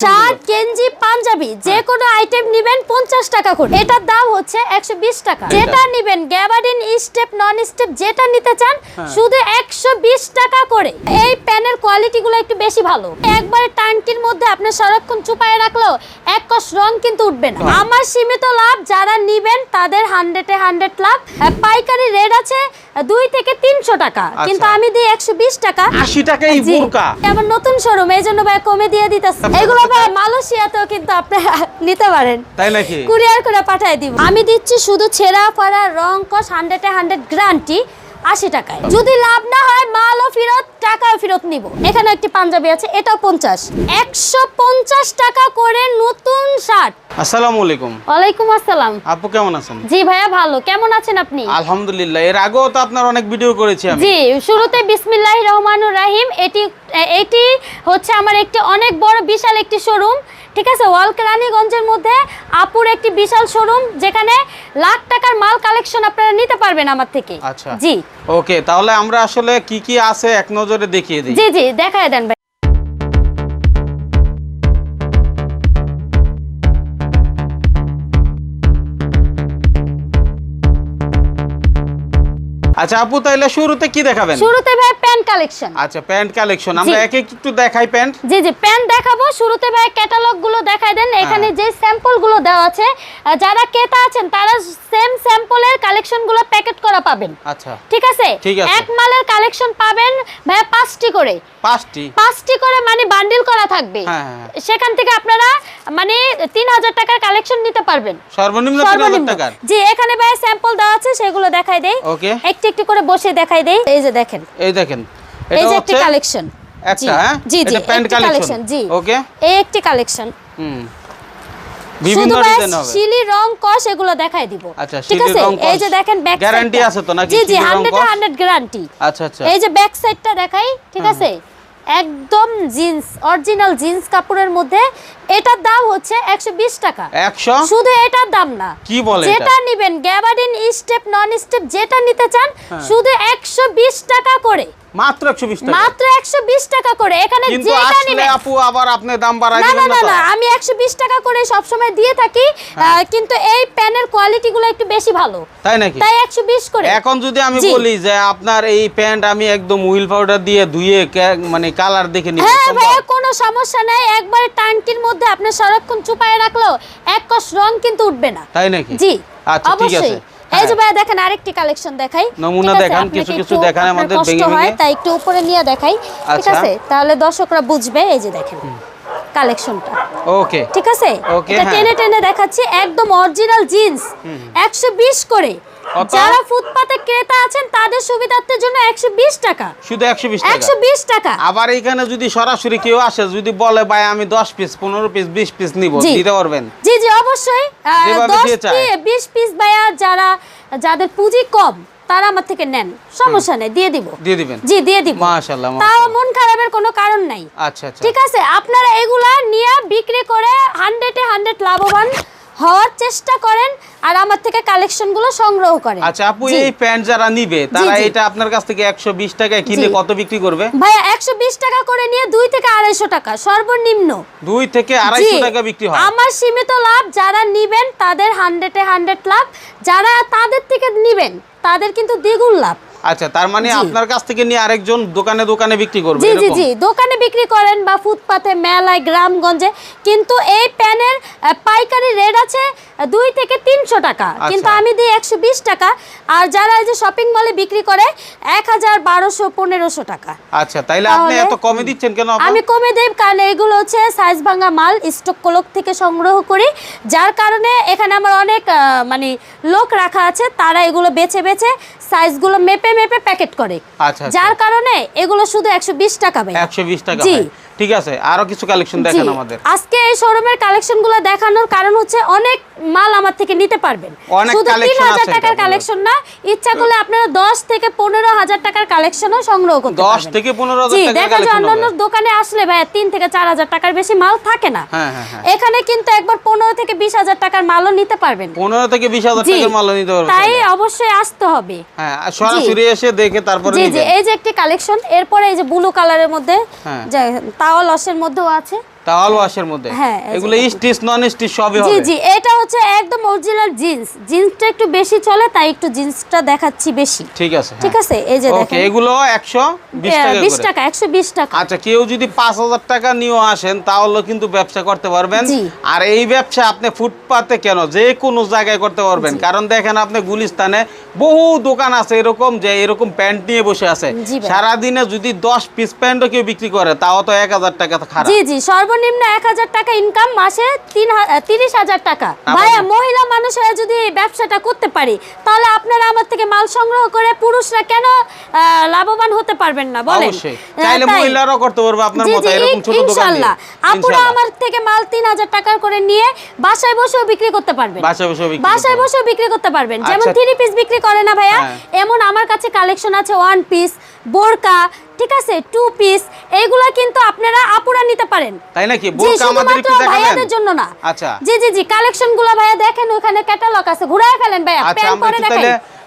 Shirt গেঞ্জি পাঞ্জাবি যে কোনো আইটেম নিবেন পঞ্চাশ টাকা করে। এটার দাম হচ্ছে একশো বিশ টাকা। যেটা নিবেন গ্যাবার্ডিন স্টেপ নন স্টেপ যেটা নিতে চান শুধু একশো বিশ টাকা করে। এই প্যানের কোয়ালিটি গুলো একটু বেশি ভালো। একবারে টাঙ্কির মধ্যে আপনি সারাক্ষণ চুপায় রাখলেও এক কষ রং কিন্তু উঠবে না। আমার সীমিত লাভ যারা নিবেন তাদের হান্ড্রেডে হান্ড্রেড লাভ। পাইকারি রেট আছে দুই থেকে তিনশো টাকা। কিন্তু আমি দিই একশো বিশ টাকা। আশি আমার নতুন শোরুম এই জন্য ভাই কমে দিয়ে দিতেছে। এগুলো ভাই মালয়েশিয়াতেও কিন্তু আপনি নিতে পারেন। তাই নাকি? কুরিয়ার করে পাঠিয়ে দিব। আমি দিচ্ছি শুধু ছেঁড়া ফাড়া রং কস হান্ড্রেডে হান্ড্রেড গ্যারান্টি আশি টাকায়। যদি লাভ না হয় মালও ফেরত টাকাও ফেরত নিব। এখানে একটি পাঞ্জাবি আছে এটাও পঞ্চাশ। একশো পঞ্চাশ টাকা করে নতুন শার্ট। আসসালামু আলাইকুম। ওয়ালাইকুম আসসালাম। আপু কেমন আছেন? জি ভাইয়া ভালো। কেমন আছেন আপনি? আলহামদুলিল্লাহ এর আগেও তো আপনার অনেক ভিডিও করেছি আমি। জি শুরুতে বিসমিল্লাহ রহমানুর রাহিম এটি এটি হচ্ছে আমার একটি অনেক বড় বিশাল একটি শোরুম ঠিক আছে? ওয়ালক রানীগঞ্জের মধ্যে আপুর একটি বিশাল শোরুম যেখানে লাখ টাকার মাল কালেকশন আপনারা নিতে পারবেন আমার থেকে। আচ্ছা। জি। ওকে তাহলে আমরা আসলে কি কি আছে এক নজরে দেখিয়ে দিই। জি জি দেখায় দেন আচ্ছা আপু তাইলে শুরুতে কি দেখাবেন? শুরুতে ভাই প্যান্ট কালেকশন। আচ্ছা প্যান্ট কালেকশন। আমরা এক এক একটু দেখাই প্যান্ট। জি জি প্যান্ট দেখাবো। শুরুতে ভাই ক্যাটালগগুলো দেখাই দেন। এখানে যে স্যাম্পলগুলো দেওয়া আছে যারা ক্রেতা আছেন তারা সেম স্যাম্পলের কালেকশনগুলো প্যাকেট করা পাবেন। আচ্ছা। ঠিক আছে? এক মালের কালেকশন পাবেন ভাই পাঁচটি করে। পাঁচটি? পাঁচটি করে মানে বান্ডিল করা থাকবে। হ্যাঁ, হ্যাঁ। সেখান থেকে আপনারা মানে তিন হাজার টাকার কালেকশন নিতে পারবেন। সর্বনিম্ন তিন হাজার সর্বনিম্ন। টাকার? জি এখানে ভাই স্যাম্পল দেওয়া আছে সেগুলো দেখাই দেই। ওকে। একটু একটু করে বসে দেখাই দেই। এই যে দেখেন। এই দেখেন এই যে একটি কালেকশন একটা হ্যাঁ? জি জি প্যান্ট কালেকশন জি। ওকে? এই একটি কালেকশন হুম। বিভিন্ন ডিজাইন হবে। শিলি রং কস এগুলো দেখাই দিব। আচ্ছা, ঠিক আছে? এই যে দেখেন ব্যাক Guarantee আছে তো নাকি জি জি শিলি রং 100 কস? 100 গ্যারান্টি আচ্ছা আচ্ছা। এই যে ব্যাক সাইডটা দেখাই ঠিক আছে? একদম জিন্স অরিজিনাল জিন্স কাপড়ের মধ্যে এটার দাম হচ্ছে 120 টাকা। একশো? শুধু এটার দাম না। কি বলে যেটা নিবেন গ্যাবার্ডিন স্টেপ নন স্টেপ যেটা নিতে চান হ্যাঁ। শুধু 120 টাকা করে। মাত্র একশো বিশ টাকা? মাত্র 120 টাকা করে। এখানে যেটা নিবেন আপু আবার আপনি দাম বাড়াই দিবেন না না না আমি 120 টাকা করে সব সময় দিয়ে থাকি হ্যাঁ। কিন্তু এই প্যানের কোয়ালিটি গুলো একটু বেশি ভালো। তাই নাকি? তাই 120 করে। এখন যদি আমি বলি যে আপনার এই প্যান্ট আমি একদম হুইল পাউডার দিয়ে ধুয়ে মানে কালার দেখে নিব হ্যাঁ ভাইয়া কোনো সমস্যা নাই। একবারে টাঙ্কির মধ্যে আপনি সারাক্ষণ চুপায় রাখলেও এক কষ রং কিন্তু উঠবে না। তাই নাকি? জি আচ্ছা ঠিক আছে। এই যে ভাইয়া দেখেন আরেকটি কালেকশন দেখাই। নমুনা দেখান, কিছু কিছু দেখান আমাদের ভেঙে হয় ভেঙে। তাই একটু উপরে নিয়ে দেখাই। ঠিক আচ্ছা। আছে? তাহলে দর্শকরা বুঝবে এই যে দেখেন কালেকশনটা। ওকে। ঠিক আছে? এটা হ্যাঁ। টেনে টেনে দেখাচ্ছি একদম অরিজিনাল জিন্স একশো বিশ করে। কত? যারা ফুটপাতে ক্রেতা আছেন তাদের সুবিধার্থের জন্য একশো বিশ টাকা। শুধু একশো বিশ টাকা? একশো বিশ টাকা। আবার এখানে যদি সরাসরি কেউ আসে যদি বলে ভাই আমি দশ পিস পনেরো পিস বিশ পিস নিব দিতে পারবেন? জি জি অবশ্যই। আহ, যেভাবে দশ দিয়ে চায়। পি- বিশ পিস বায়া যারা যাদের পুঁজি কম তারা আমার থেকে নেন। সমস্যা নেই দিয়ে দিব। দিয়ে দিবেন? জি দিয়ে দিব। মাশাআল্লাহ, তাও মন খারাপের কোনো কারণ নাই। আচ্ছা আচ্ছা। ঠিক আছে আপনারা এগুলা নিয়ে বিক্রি করে হান্ড্রেডে হান্ড্রেড লাভবান হওয়ার চেষ্টা করেন আর আমার থেকে কালেকশনগুলো সংগ্রহ করেন। আচ্ছা আপু এই প্যান্ট যারা নিবে তারা এটা আপনার কাছ থেকে একশো বিশ টাকায় কিনে কত বিক্রি করবে? ভাইয়া একশো বিশ টাকা করে নিয়ে দুই থেকে আড়াইশো টাকা সর্বনিম্ন। দুই থেকে আড়াইশো জি, টাকা বিক্রি হয়। আমার সীমিত লাভ যারা নিবেন তাদের হান্ড্রেডে হান্ড্রেড লাভ যারা তাদের থেকে নিবেন তাদের কিন্তু দ্বিগুণ লাভ। আচ্ছা তার মানে। আপনার কাছ থেকে নিয়ে আরেকজন দোকানে দোকানে বিক্রি করবে জি জি জি দোকানে বিক্রি করেন বা ফুটপাতে মেলায় গ্রামগঞ্জে কিন্তু এই প্যানের পাইকারি রেট আছে দুই থেকে তিনশো টাকা। কিন্তু আমি দিই একশো বিশ টাকা আর যারা এই যে শপিং মলে বিক্রি করে এক হাজার বারোশো পনেরোশো টাকা। আচ্ছা তাইলে আপনি এত কমে দিচ্ছেন কেন আমি কমে দেব কারণ এগুলো হচ্ছে সাইজ ভাঙা মাল স্টক কলক থেকে সংগ্রহ করি। যার কারণে এখানে আমার অনেক মানে লোক রাখা আছে তারা এগুলো বেছে বেছে সাইজগুলো মেপে মেপে প্যাকেট করে আচ্ছা, আচ্ছা। যার কারণে এগুলো শুধু একশো বিশ টাকা পায় একশো টাকা জি। ঠিক আছে আরও কিছু কালেকশন দেখান আমাদের। আজকে এই শোরুমের কালেকশনগুলো দেখানোর কারণ হচ্ছে অনেক মাল আমার থেকে নিতে পারবেন। শুধু তিন collection হাজার আছে টাকার কালেকশন না ইচ্ছা করলে আপনারা দশ থেকে পনেরো হাজার টাকার কালেকশনও সংগ্রহ করতে পারবেন। থেকে দেখা যায় অন্যান্য দোকানে আসলে ভাই থেকে চার হাজার টাকার বেশি মাল থাকে না। হ্যাঁ হ্যাঁ হ্যাঁ। এখানে কিন্তু একবার পনেরো থেকে বিশ হাজার টাকার মালও নিতে পারবেন। পনেরো থেকে বিশ হাজার জি টাকার মাল নিতে পারবে তাই অবশ্যই আসতে হবে। হ্যাঁ সরাসরি এসে দেখে তারপরে জি জি এই যে একটি কালেকশন এরপরে এই যে ব্লু কালারের মধ্যে তাওয়া লসের মধ্যেও আছে। টাওয়াল ওয়াশের মধ্যে। হ্যাঁ, এগুলো স্টিচ নন স্টিচ সবই হবে। জি এটা হচ্ছে একদম অরিজিনাল জিন্স জিন্সটা একটু বেশি চলে তাই একটু জিন্সটা দেখাচ্ছি বেশি। ঠিক আছে ঠিক আছে? এই যে দেখেন। এগুলো একশো বিশ টাকা বিশ করে। টাকা একশো বিশ টাকা। আচ্ছা কেউ যদি পাঁচ হাজার টাকা নিয়েও আসেন তাহলে কিন্তু ব্যবসা করতে পারবেন। আর এই ব্যবসা আপনি ফুটপাতে কেন? যে কোনো জায়গায় করতে পারবেন। কারণ দেখেন আপনি গুলিস্তানে বহু দোকান আছে এরকম যে এরকম প্যান্ট নিয়ে বসে আছে। সারাদিনে যদি দশ পিস প্যান্টও কেউ বিক্রি করে তাও তো এক হাজার টাকা খারাপ। জি জি সর্বনিম্ন এক হাজার টাকা ইনকাম মাসে তিন তিরিশ হাজার টাকা। ভাইয়া মহিলা মানুষ হয়ে যদি এই ব্যবসাটা করতে পারি তাহলে আপনারা আমার থেকে মাল সংগ্রহ করে পুরুষরা কেন লাভবান হতে পারবেন না? বলেন। চাইলে মহিলারাও করতে পারবে আপনার মতো এরকম ছোট দোকান দিয়ে। ইনশাল্লাহ। আপুরা আমার থেকে মাল তিন হাজার টাকা করে নিয়ে বাসায় বসেও বিক্রি করতে পারবেন। বাসায় বসেও বিক্রি বাসায় করতে বসেও বিক্রি করতে পারবেন। যেমন। থ্রি পিস বিক্রি করে না ভাইয়া হ্যাঁ। এমন আমার কাছে কালেকশন আছে ওয়ান পিস বোরকা ঠিক আছে টু পিস এইগুলা কিন্তু আপনারা আপুরা নিতে পারেন। তাই নাকি? বোরকা আমাদের একটু দেখাবেন? ভাইয়াদের জন্য না। আচ্ছা। জি জি জি কালেকশনগুলো ভাইয়া দেখেন ওখানে ক্যাটালগ আছে। ঘুরায় ফেলেন ভাইয়া প্যান করে পরে একটু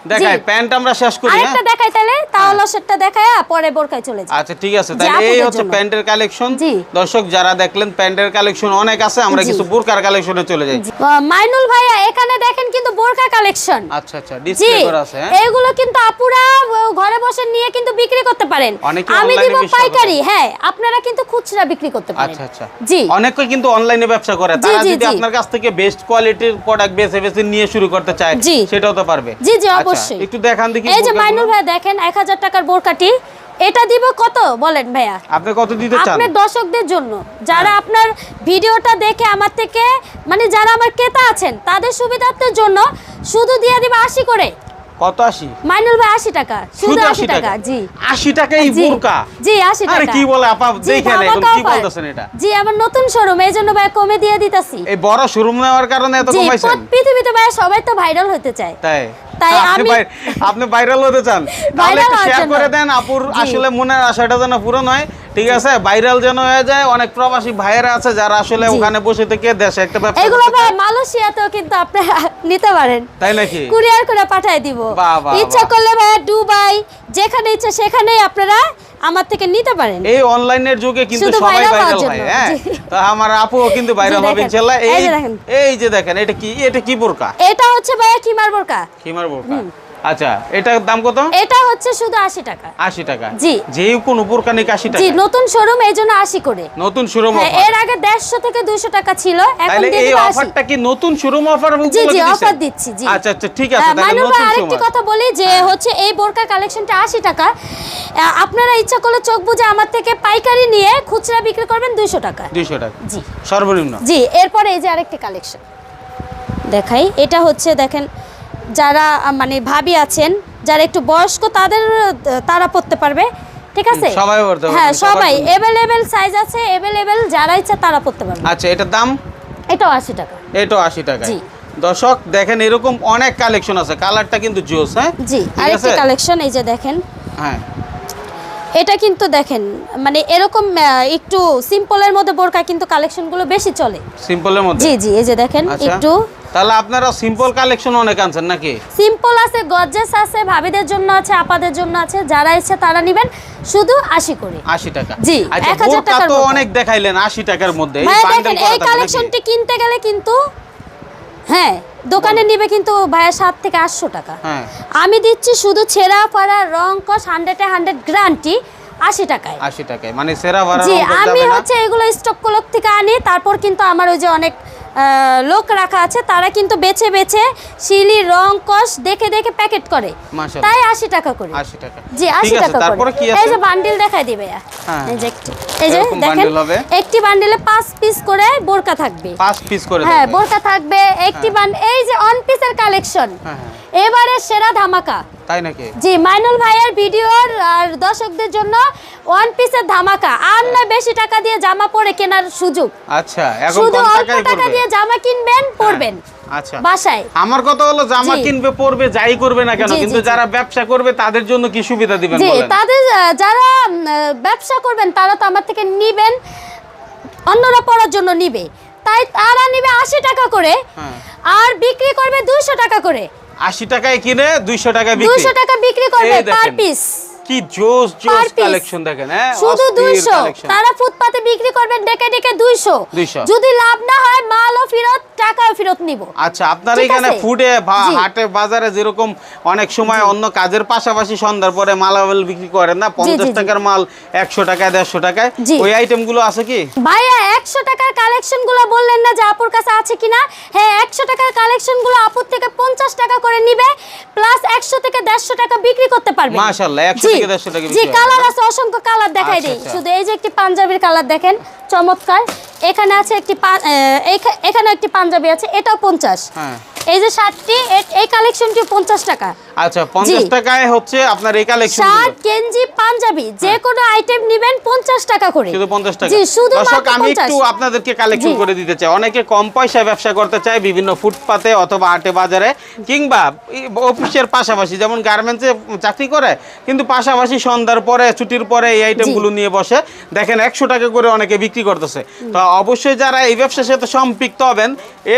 দেখাই প্যান্ট আমরা শেষ করি হ্যাঁ? আরেকটা দেখাই তাহলে তাহলে সেটা দেখায় পরে বোরকায় চলে যায় আচ্ছা ঠিক আছে তাহলে এই হচ্ছে প্যান্টের কালেকশন। দর্শক যারা দেখলেন প্যান্টের কালেকশন অনেক আছে আমরা কিছু বোরকার কালেকশনে চলে যাই। মাইনুল ভাইয়া এখানে দেখেন কিন্তু বোরকা কালেকশন। আচ্ছা আচ্ছা ডিসপ্লে করা আছে হ্যাঁ? এগুলো কিন্তু আপুরা ঘরে বসে নিয়ে কিন্তু বিক্রি করতে পারেন। আমি দিব পাইকারি হ্যাঁ আপনারা কিন্তু খুচরা বিক্রি করতে পারেন। আচ্ছা আচ্ছা। জি। অনেকে কিন্তু অনলাইনে ব্যবসা করে তারা যদি আপনার কাছ থেকে বেস্ট কোয়ালিটির প্রোডাক্ট বেছে বেছে নিয়ে শুরু করতে চায়। সেটাও তো পারবে। জি জি আচ্ছা, অবশ্যই। একটু দেখান দেখি এই যে মাইনুল ভাইয়া দেখেন এক হাজার টাকার বোরকাটি। এটা দিব কত বলেন ভাইয়া? আপনি কত দিতে চান? আপনার দর্শকদের জন্য। যারা হ্যাঁ। আপনার ভিডিওটা দেখে আমার থেকে মানে যারা আমার ক্রেতা আছেন তাদের সুবিধার্থের জন্য শুধু দিয়ে দিব আশি করে। কত আসি মাইনুল ভাই আশি টাকা। শুধু শুধু আশি টাকা জি। আশি টাকা এই জি বোরকা। জি আশি আরে কি বলে আপা দেখেন এখন কি। বলতেছেন এটা। জি আমার নতুন শোরুম এই জন্য ভাই কমে দিয়ে দিতেছি। এই বড় শোরুম নেওয়ার কারণে এত কমাইছেন। পৃথ- পৃথিবীতে ভাই সবাই তো ভাইরাল হতে চায়। তাই। তাই আপনি আমি- আপনি ভাইরাল হতে চান। তাহলে একটু শেয়ার করে দেন আপুর। আসলে মনের আশাটা যেন পূরণ হয় ঠিক আছে? ভাইরাল যেন হয়ে যায় অনেক প্রবাসী ভাইয়েরা আছে যারা আসলে ওখানে বসে থেকে দেশে একটা ব্যবসা এগুলো ভাই। মালয়েশিয়াতেও কিন্তু আপনি নিতে পারেন। তাই নাকি? কুরিয়ার করে পাঠিয়ে দিব। ইচ্ছা করলে ভাই দুবাই যেখানে ইচ্ছা সেখানেই আপনারা আমার থেকে নিতে পারেন। এই অনলাইনের যুগে কিন্তু সবাই ভাইরাল হয় হ্যাঁ? তো আমার আপুও কিন্তু ভাইরাল হবে। ইনশাআল্লাহ এই এই যে দেখেন। এই যে দেখেন এটা কি এটা কি বোরকা? এটা হচ্ছে ভাইয়া কিমার বোরকা। কিমার বোরকা। আচ্ছা এটার দাম কত? এটা হচ্ছে শুধু আশি টাকা। আশি টাকা। জি। যে কোনো বোরকা নিক আশি জি নতুন শোরুম এই জন্য আশি করে। নতুন শোরুম হ্যাঁ এর আগে দেড়শো থেকে দুইশো টাকা ছিল এখন দিয়ে এই অফারটা কি নতুন শোরুম অফার জি জি অফার দিচ্ছি জি। আচ্ছা আচ্ছা ঠিক আছে হ্যাঁ, তাহলে নতুন হ্যাঁ। আরেকটি কথা বলি যে হচ্ছে এই বোরকা কালেকশনটা আশি টাকা। আপনারা ইচ্ছা করলে চোখ বুঝে আমার থেকে পাইকারি নিয়ে খুচরা বিক্রি করবেন দুইশো টাকা। দুইশো টাকা। জি। সর্বনিম্ন। জি এরপরে এই যে আরেকটি কালেকশন দেখাই এটা হচ্ছে দেখেন যারা মানে ভাবি আছেন যারা একটু বয়স্ক তাদের তারা পড়তে পারবে ঠিক আছে? সবাই পড়তে পারবে, হ্যাঁ সবাই। অ্যাভেলেবেল সাইজ আছে অ্যাভেলেবেল যারা ইচ্ছা তারা পড়তে পারবে। আচ্ছা এটার দাম? এটাও আশি টাকা। এটাও আশি টাকা জি। দর্শক দেখেন এরকম অনেক কালেকশন আছে কালারটা কিন্তু জোস হ্যাঁ? জি আরেকটি কালেকশন এই যে দেখেন। হ্যাঁ। এটা কিন্তু দেখেন মানে এরকম একটু সিম্পলের মধ্যে বোরকা কিন্তু কালেকশনগুলো বেশি চলে। সিম্পলের মধ্যে? জি জি এই যে দেখেন আচ্ছা। একটু তাহলে আপনারা সিম্পল কালেকশন অনেক আনছেন নাকি? সিম্পল আছে গর্জেস আছে ভাবিদের জন্য আছে আপাদের জন্য আছে যারা ইচ্ছে তারা নেবেন। শুধু আশি করে। আশি টাকা। জি, আচ্ছা 1000 বোরকা টাকার তো অনেক দেখাইলেন আশি টাকার মধ্যে। এই করা এই কালেকশনটি কিনতে গেলে কিন্তু হ্যাঁ দোকানে নিবে কিন্তু ভাইয়া সাত থেকে আটশো টাকা। হ্যাঁ। আমি দিচ্ছি শুধু ছেঁড়া ফাড়া রং কস হান্ড্রেডে হান্ড্রেড গ্যারান্টি আশি টাকায়। আশি টাকায়। মানে সেরা জি আমি হচ্ছে এগুলো স্টক কলক থেকে আনি তারপর কিন্তু আমার ওই যে অনেক লোক রাখা আছে তারা কিন্তু বেছে বেছে শিলি রং কষ দেখে দেখে প্যাকেট করে। তাই আশি টাকা করে। আশি টাকা। জি আশি টাকা তারপরে করে। এই যে বান্ডিল দেখাই দিবে হ্যাঁ। এই যে একটি এই যে দেখেন একটি বান্ডিলে পাঁচ পিস করে বোরকা থাকবে। পাঁচ পিস করে হ্যাঁ বোরকা থাকবে একটি বান্ডিল এই যে অন পিসের কালেকশন হ্যাঁ, হ্যাঁ। এবারে সেরা ধামাকা। তাই নাকি? জি মাইনুল ভাইয়ের ভিডিওর আর দর্শকদের জন্য ওয়ান পিসের ধামাকা। আর না বেশি টাকা দিয়ে জামা পরে কেনার সুযোগ। আচ্ছা এখন শুধু অল্প টাকা দিয়ে জামা কিনবেন পরবেন। আচ্ছা। বাসায়। আমার কথা হলো জামা কিনবে পড়বে যাই করবে না কেন কিন্তু যারা ব্যবসা করবে তাদের জন্য কি সুবিধা দিবেন জি বলেন? তাদের যারা ব্যবসা করবেন তারা তো আমার থেকে নিবেন অন্যরা পড়ার জন্য নিবে। তাই তারা নিবে আশি টাকা করে হ্যাঁ। আর বিক্রি করবে দুইশো টাকা করে। আশি টাকায় কিনে দুইশো টাকায় বিক্রি। টাকা বিক্রি করবে পার পিস কি জোস জোস কালেকশন দেখেন হ্যাঁ শুধু অস্থির দুইশো। collection। তারা ফুটপাতে বিক্রি করবেন ডেকে ডেকে দুইশো। 200 যদি লাভ না হয় মালও ফেরত টাকাও ফেরত নিব। আচ্ছা আপনার এখানে ফুডে হাটে বাজারে যেরকম অনেক সময় অন্য কাজের পাশাপাশি সন্ধ্যার পরে মালামাল বিক্রি করেন না? পঞ্চাশ জি। টাকার মাল একশো টাকায় দেড়শো টাকায়। ওই আইটেমগুলো আছে কি? ভাইয়া একশো টাকার কালেকশনগুলো বললেন না যে আপুর কাছে আছে কিনা? হ্যাঁ একশো টাকার কালেকশনগুলো আপুর থেকে পঞ্চাশ টাকা করে নিবে প্লাস একশো থেকে দেড়শো টাকা বিক্রি করতে পারবে। মাশাআল্লাহ, 100 জি, থেকে 150 টাকা বিক্রি জি কালার আছে অসংখ্য কালার দেখাই দেই। আচ্ছা। শুধু এই যে একটি পাঞ্জাবির কালার দেখেন চমৎকার। এখানে আছে একটি এখানে একটি পাঞ্জাবি আছে এটাও পঞ্চাশ। হ্যাঁ। এই যে শার্টটি এই কালেকশনটি পঞ্চাশ টাকা। আচ্ছা পঞ্চাশ। টাকায় হচ্ছে আপনার এই কালেকশন শার্ট গেঞ্জি পাঞ্জাবি যে কোনো আইটেম নিবেন পঞ্চাশ টাকা করে। শুধু পঞ্চাশ টাকা। জি শুধু দর্শক আমি একটু আপনাদেরকে কালেকশন করে দিতে চাই। অনেকে কম পয়সায় ব্যবসা করতে চায় বিভিন্ন ফুটপাতে অথবা হাটে বাজারে কিংবা অফিসের পাশাপাশি যেমন গার্মেন্টসে চাকরি করে কিন্তু পাশাপাশি সন্ধ্যার পরে ছুটির পরে এই আইটেমগুলো নিয়ে বসে দেখেন একশো টাকা করে অনেকে বিক্রি করতেছে। তো অবশ্যই যারা এই ব্যবসার সাথে সম্পৃক্ত হবেন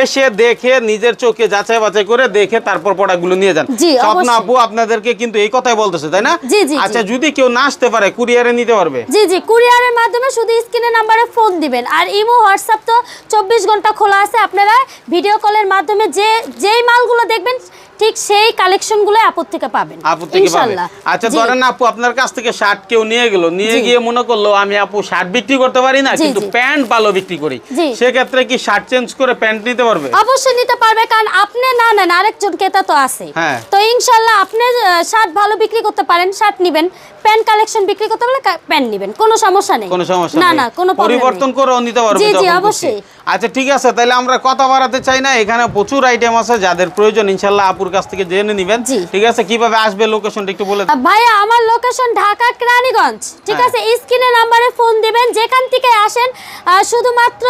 এসে দেখে নিজের চোখে যাচাই বাছাই করে দেখে তারপর প্রোডাক্টগুলো নিয়ে যান। স্বপ্ন আপু আপনাদেরকে কিন্তু এই কথাই বলতেছে তাই না। আচ্ছা যদি কেউ না আসতে পারে কুরিয়ারে নিতে পারবে? জি জি কুরিয়ারের মাধ্যমে শুধু স্ক্রিনের নাম্বারে ফোন দিবেন। আর ইমো হোয়াটসঅ্যাপ তো চব্বিশ ঘণ্টা খোলা আছে। আপনারা ভিডিও কলের মাধ্যমে যে যেই মালগুলো দেখবেন ঠিক সেই কালেকশনগুলো আপদ থেকে পাবেন। আপু থেকে পাবেন। আচ্ছা ধরেন আপু আপনার কাছ থেকে শার্ট কেউ নিয়ে গেল নিয়ে গিয়ে মনে করল আমি আপু শার্ট বিক্রি করতে পারি না কিন্তু প্যান্ট ভালো বিক্রি করি। সেক্ষেত্রে কি শার্ট চেঞ্জ করে প্যান্ট নিতে পারবে? অবশ্যই নিতে পারবে কারণ আপনি না নেন আরেকজন ক্রেতা তো আছে। হ্যাঁ। তো ইনশাল্লাহ আপনি শার্ট ভালো বিক্রি করতে পারেন শার্ট নিবেন। প্যান্ট কালেকশন বিক্রি করতে পারলে প্যান্ট নিবেন কোনো সমস্যা নেই। কোনো সমস্যা না না কোনো পরিবর্তন। করেও নিতে পারবে জি, জি, অবশ্যই। আচ্ছা ঠিক আছে তাহলে আমরা কথা বাড়াতে চাই না এখানে প্রচুর আইটেম আছে যাদের প্রয়োজন ইনশাল্লাহ আপুর কাছ থেকে জেনে নেবেন। ঠিক আছে কীভাবে আসবে লোকেশনটা একটু বলে ভাইয়া আমার লোকেশন ঢাকা কেরানীগঞ্জ। ঠিক হ্যাঁ। আছে স্ক্রিনে নাম্বারে ফোন দিবেন যেখান থেকে আসেন শুধুমাত্র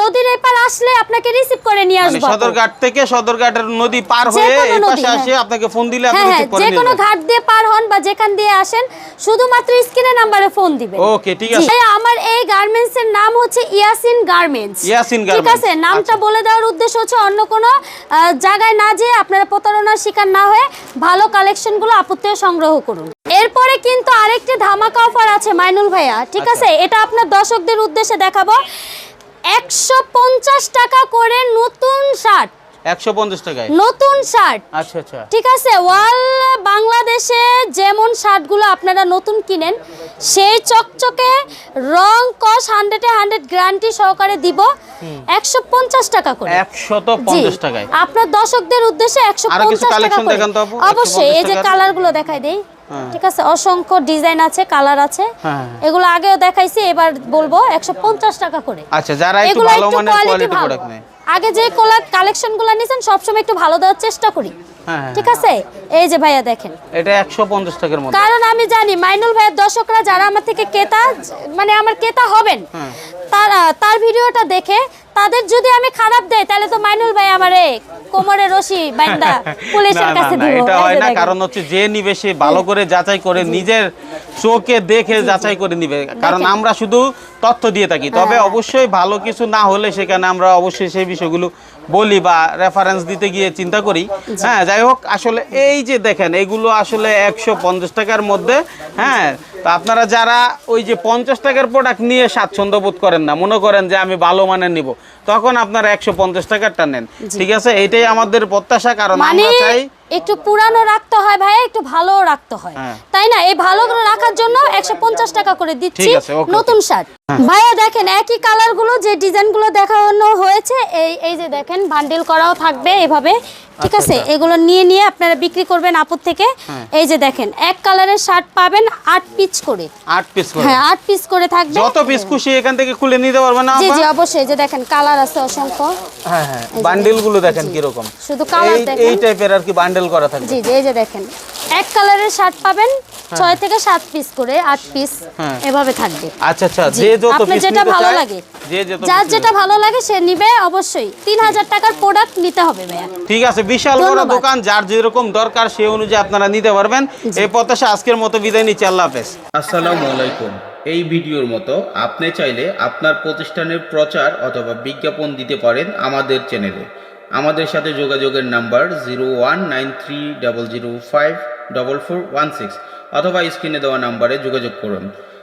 নদীর এপার আসলে আপনাকে রিসিভ করে নিয়ে মানে আসব সদরঘাট থেকে সদরঘাটের নদী পার হয়ে এই পাশে আসে হ্যাঁ। আপনাকে ফোন দিলে আপনি হ্যাঁ হ্যাঁ রিসিভ করে যে কোনো ঘাট দিয়ে পার হন বা যেখান দিয়ে আসেন শুধুমাত্র স্ক্রিনে নাম্বারে ফোন দিবেন ওকে, ঠিক আছে। জি। ভাইয়া, আমার এই গার্মেন্টস এর নাম হচ্ছে ইয়াসিন গার্মেন্টস ইয়াসিন গার্মেন্টস ঠিক আছে নামটা আচ্ছা। বলে দেওয়ার উদ্দেশ্য হচ্ছে অন্য কোনো জায়গায় না যেয়ে আপনারা প্রতারণার শিকার না হয়ে ভালো কালেকশনগুলো আপত্তি সংগ্রহ করুন এরপরে কিন্তু আরেকটি ধামাকা অফার আছে মাইনুল ভাইয়া ঠিক আচ্ছা। আছে এটা আপনার দর্শকদের উদ্দেশ্যে দেখাবো একশো পঞ্চাশ টাকা করে নতুন শার্ট একশো পঞ্চাশ টাকায় নতুন শার্ট আচ্ছা আচ্ছা ঠিক আছে ওয়াল বাংলাদেশে যেমন শার্টগুলো আপনারা নতুন কিনেন সেই চকচকে রং কস হান্ড্রেডে হান্ড্রেড গ্যারান্টি সহকারে দিব একশো পঞ্চাশ টাকা করে। টাকায়। আপনার দর্শকদের উদ্দেশ্যে একশো পঞ্চাশ টাকা করে। অবশ্যই এই যে 150 টাকার। কালারগুলো দেখাই দেই। হ্যাঁ। ঠিক আছে অসংখ্য ডিজাইন আছে কালার আছে। হ্যাঁ। এগুলো আগেও দেখাইছি এবার বলব একশো পঞ্চাশ টাকা করে। আচ্ছা যারা একটু এগুলো ভালো মানের কোয়ালিটি কোয়ালিটি প্রোডাক্ট নেয়। আগে যে কালেকশনগুলো নিয়েছেন সবসময় একটু ভালো দেওয়ার চেষ্টা করি। হ্যাঁ, হ্যাঁ, ঠিক আছে? এই যে ভাইয়া দেখেন। এটা একশো পঞ্চাশ টাকার মধ্যে। কারণ আমি জানি মাইনুল ভাইয়ের দর্শকরা যারা আমার থেকে ক্রেতা মানে আমার ক্রেতা হবেন তারা তার ভিডিওটা দেখে তাদের যদি আমি খারাপ দেই তাহলে তো মাইনুল ভাই আমারে কোমরে রশি বাইন্দা পুলিশের কাছে দিব। এটা হয় না কারণ হচ্ছে যে নিবে সে ভালো করে যাচাই করে নিজের চোখে দেখে যাচাই করে নিবে। কারণ আমরা শুধু তথ্য দিয়ে থাকি তবে হ্যাঁ। অবশ্যই ভালো কিছু না হলে সেখানে আমরা অবশ্যই সেই বিষয়গুলো বলি বা রেফারেন্স দিতে গিয়ে চিন্তা করি। হ্যাঁ যাই হোক আসলে এই যে দেখেন এগুলো আসলে একশো পঞ্চাশ টাকার মধ্যে হ্যাঁ তো আপনারা যারা ওই যে পঞ্চাশ টাকার প্রোডাক্ট নিয়ে স্বাচ্ছন্দ্য বোধ করেন না মনে করেন যে আমি ভালো মানের নিব তখন আপনারা একশো পঞ্চাশ টাকারটা নেন ঠিক আছে? এটাই আমাদের প্রত্যাশা কারণ মানে আমরা চাই একটু পুরানো রাখতে হয় ভাই একটু ভালো রাখতে হয়। হ্যাঁ। তাই না? এই ভালো রাখার জন্য একশো পঞ্চাশ টাকা করে দিচ্ছি নতুন শার্ট। ভাইয়া দেখেন একই কালারগুলো যে ডিজাইনগুলো দেখানো হয়েছে এই এই যে দেখেন বান্ডিল করাও থাকবে এভাবে ঠিক আচ্ছা, আছে? আচ্ছা। এগুলো নিয়ে নিয়ে আপনারা বিক্রি করবেন আপুর থেকে। হ্যাঁ। এই যে দেখেন এক কালারের শার্ট পাবেন আট পিস করে। আট পিস করে। হ্যাঁ আট পিস করে থাকবে। যত পিস খুশি এখান থেকে খুলে নিতে পারবেন না জি জি অবশ্যই এই যে দেখেন কালার আছে অসংখ্য। হ্যাঁ হ্যাঁ বান্ডেলগুলো দেখেন জি। কীরকম। শুধু এই- দেখেন। এই টাইপের আর কি বান্ডেল করা থাকবে। জি জি এই যে দেখেন এক কালারের শার্ট পাবেন ছয় থেকে সাত পিস করে আট পিস হ্যাঁ। এভাবে থাকবে। আচ্ছা আচ্ছা যে যত পিস যেটা ভালো লাগে যে যত যার যেটা ভালো লাগে সে নিবে অবশ্যই। তিন হাজার টাকার প্রোডাক্ট নিতে হবে ভাইয়া। ঠিক আছে বিশাল বড় দোকান যার যেরকম দরকার সেই অনুযায়ী আপনারা নিতে পারবেন। এই প্রত্যাশা আজকের মতো বিদায় নিচ্ছি আল্লাহ হাফেজ। আসসালামু আলাইকুম। এই ভিডিওর মতো আপনি চাইলে আপনার প্রতিষ্ঠানের প্রচার অথবা বিজ্ঞাপন দিতে পারেন আমাদের চ্যানেলে। আমাদের সাথে যোগাযোগের number zero one nine three double zero five double four one six অথবা স্ক্রিনে দেওয়া নাম্বারে যোগাযোগ করুন।